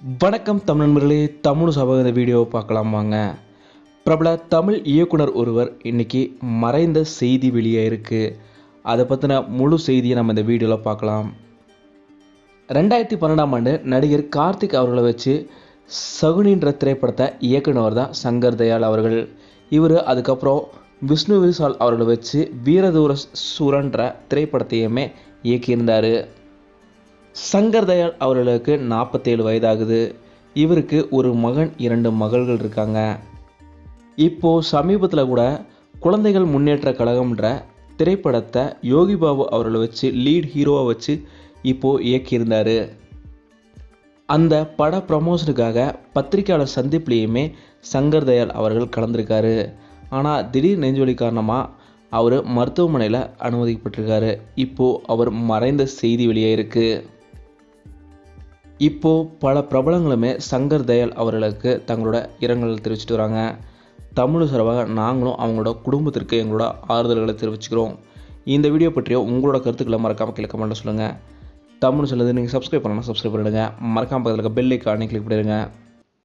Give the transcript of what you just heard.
வணக்கம் தமிழ் நண்பர்களே தமிழ் சபக இந்த வீடியோவை பார்க்கலாம் வாங்க. பிரபல தமிழ் இயக்குனர் ஒருவர் இன்னைக்கு மறைந்த செய்தி வெளியாயிருக்கு அதை பற்றின முழு செய்தியை நம்ம இந்த வீடியோவில் பார்க்கலாம். ரெண்டாயிரத்தி பன்னெண்டாம் ஆண்டு நடிகர் கார்த்திக் அவர்களை வச்சு சகுனின்ற திரைப்படத்தை இயக்குனவர் தான் சங்கர் தயாள் அவர்கள். இவர் அதுக்கப்புறம் விஷ்ணு விசால் அவர்களை வச்சு வீரதூர சூரன்ற திரைப்படத்தையுமே இயக்கியிருந்தார். சங்கர் தயாள் அவர்களுக்கு நாற்பத்தேழு வயதாகுது. இவருக்கு ஒரு மகன் இரண்டு மகள்கள் இருக்காங்க. இப்போது சமீபத்தில் கூட குழந்தைகள் முன்னேற்ற கழகம்ன்ற திரைப்படத்தை யோகி பாபு அவர்களை வச்சு லீட் ஹீரோவை வச்சு இப்போது இயக்கியிருந்தார். அந்த பட ப்ரமோஷனுக்காக பத்திரிக்கையாளர் சந்திப்புலேயுமே சங்கர் தயாள் அவர்கள் கலந்திருக்காரு. ஆனால் திடீர் நெஞ்சுவலி காரணமாக அவர் மருத்துவமனையில் அனுமதிக்கப்பட்டிருக்காரு. இப்போது அவர் மறைந்த செய்தி வெளியாயிருக்கு. இப்போது பல பிரபலங்களுமே சங்கர் தயல் அவர்களுக்கு தங்களோட இரங்கல் தெரிவிச்சிட்டு வராங்க. தமிழ் சார்பாக நாங்களும் அவங்களோட குடும்பத்திற்கு எங்களோட ஆறுதல்களை தெரிவிச்சுக்கிறோம். இந்த வீடியோ பற்றிய உங்களோட கருத்துக்களை மறக்காமல் கீழே கமெண்ட்டில் சொல்லுங்கள் தமிழ் சொல்லுது நீங்கள் சப்ஸ்கிரைப் பண்ணணும் சப்ஸ்கிரைப் பண்ணிடுங்க. மறக்காமல் பக்கத்தில் பெல் ஐக்கானே கிளிக் பண்ணிடுங்க.